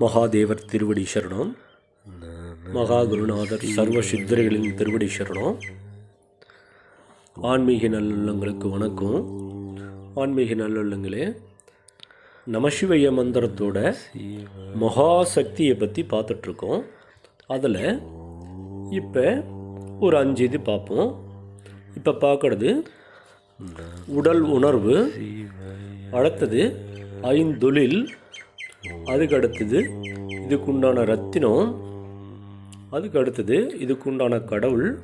மகாதேவர் திருவடி சரணம். மகா குருநாதர் சர்வ சித்தர்களின் திருவடி சரணம். ஆன்மீக நல்லுள்ளங்களுக்கு வணக்கம். ஆன்மீக நல்லுள்ளங்களே நமசிவய மந்திரத்தோட மகா சக்தியை பற்றி பார்த்துட்ருக்கோம். அதில் இப்போ ஒரு அஞ்சு இது பார்ப்போம். இப்போ பார்க்கறது உடல் உணர்வு அடுத்தது ஐந்தொழில் அதுக்கு அடுத்தது இதுக்குண்டான ரத்தினம் அதுக்கு அடுத்தது இதுக்குண்டான கடவுள்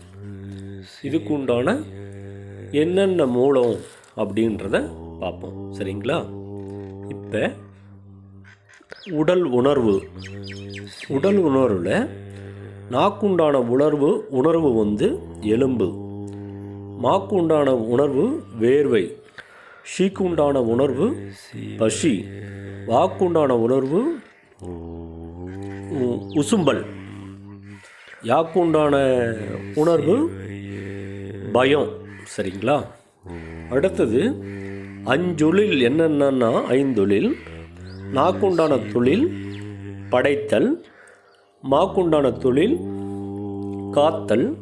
இதுக்குண்டான என்னென்ன மூலம் அப்படின்றத பார்ப்போம். சரிங்களா? இப்போ உடல் உணர்வு. உடல் உணர்வில் நாக்குண்டான உணர்வு உணர்வு வந்து எலும்பு. மாக்குண்டான உணர்வு வேர்வை. ஷீக்குண்டான உணர்வு பசி. வாக்குண்டான உணர்வு உ- உசும்பல். யாக்குண்டான உணர்வு பயம். சரிங்களா? அடுத்தது அஞ்சொழில் என்னென்னா ஐந்தொழில் நாக்குண்டான தொழில் படைத்தல் மாக்குண்டான தொழில் காத்தல்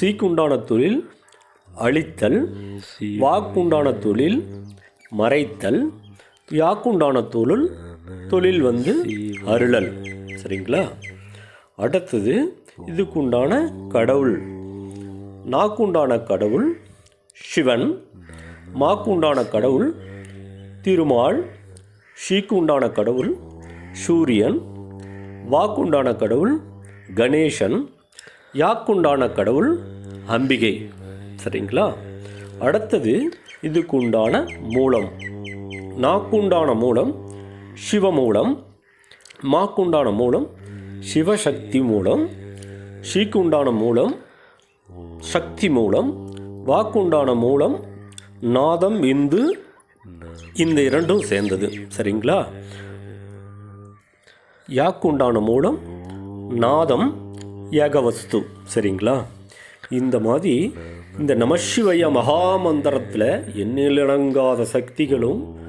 சீக்குண்டான தொழில் அழித்தல் வாக்குண்டான தொழில் மறைத்தல் யாக்குண்டான தொழில் தொழில் வந்து அருளல். சரிங்களா? அடுத்தது இதுக்குண்டான கடவுள். நாக்குண்டான கடவுள் சிவன். மாக்குண்டான கடவுள் திருமால். ஷீக்குண்டான கடவுள் சூரியன். வாக்குண்டான கடவுள் கணேசன். யாக்குண்டான கடவுள் அம்பிகை. சரிங்களா? அடுத்தது இதுக்குண்டான மூலம். நாக்குண்டான மூலம் சிவமூலம் மாக்குண்டான மூலம் சிவசக்தி மூலம் ஷீக்குண்டான மூலம் சக்தி மூலம் வாக்குண்டான மூலம் நாதம் இந்து இந்த இரண்டும் சேர்ந்தது. சரிங்களா? யாக்குண்டான மூலம் நாதம் ஏகவஸ்து. சரிங்களா? இந்த மாதிரி இந்த நமசிவய மகாமந்திரத்தில் எண்ணிலடங்காத சக்திகளும்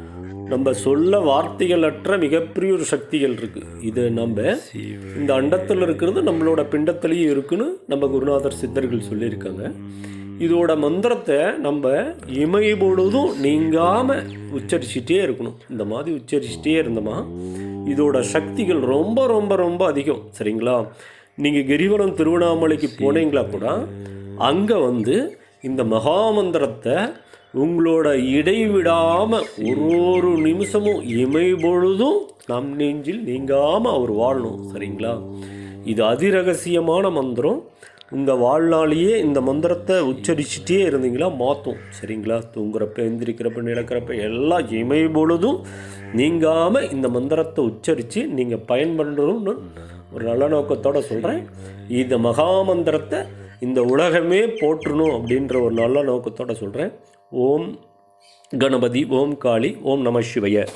நம்ம சொல்ல வார்த்தைகளற்ற மிகப்பெரிய ஒரு சக்திகள் இருக்குது இது நம்ம இந்த அண்டத்தில் இருக்கிறது நம்மளோட பிண்டத்திலையும் இருக்குன்னு நம்ம குருநாதர் சித்தர்கள் சொல்லியிருக்காங்க. இதோட மந்திரத்தை நம்ம இமை பொழுதும் நீங்காமல் உச்சரிச்சிட்டே இருக்கணும். இந்த மாதிரி உச்சரிச்சிட்டே இருந்தோமா இதோட சக்திகள் ரொம்ப ரொம்ப ரொம்ப அதிகம். சரிங்களா? நீங்கள் கிரிவலம் திருவண்ணாமலைக்கு போனீங்களா கூட அங்கே வந்து இந்த மகாமந்திரத்தை உங்களோட இடைவிடாமல் ஒரு ஒரு நிமிஷமும் இமை பொழுதும் நம் நெஞ்சில் நீங்காமல் அவர் வாழணும் சரிங்களா? இது அதிரகசியமான மந்திரம். உங்கள் வாழ்நாளையே இந்த மந்திரத்தை உச்சரிச்சுட்டே இருந்தீங்களா? மாற்றும் சரிங்களா? தூங்குறப்ப எந்திரிக்கிறப்ப நடக்கிறப்ப எல்லாம் இமை பொழுதும் நீங்காமல் இந்த மந்திரத்தை உச்சரித்து நீங்கள் பயன்படுறோம்னு ஒரு நல்ல நோக்கத்தோடு சொல்கிறேன் இந்த மகாமந்திரத்தை இந்த உலகமே போற்றணும் அப்படின்ற ஒரு நல்ல நோக்கத்தோடு சொல்கிறேன் ஓம் கணபதி ஓம் காளி ஓம் நம சிவய.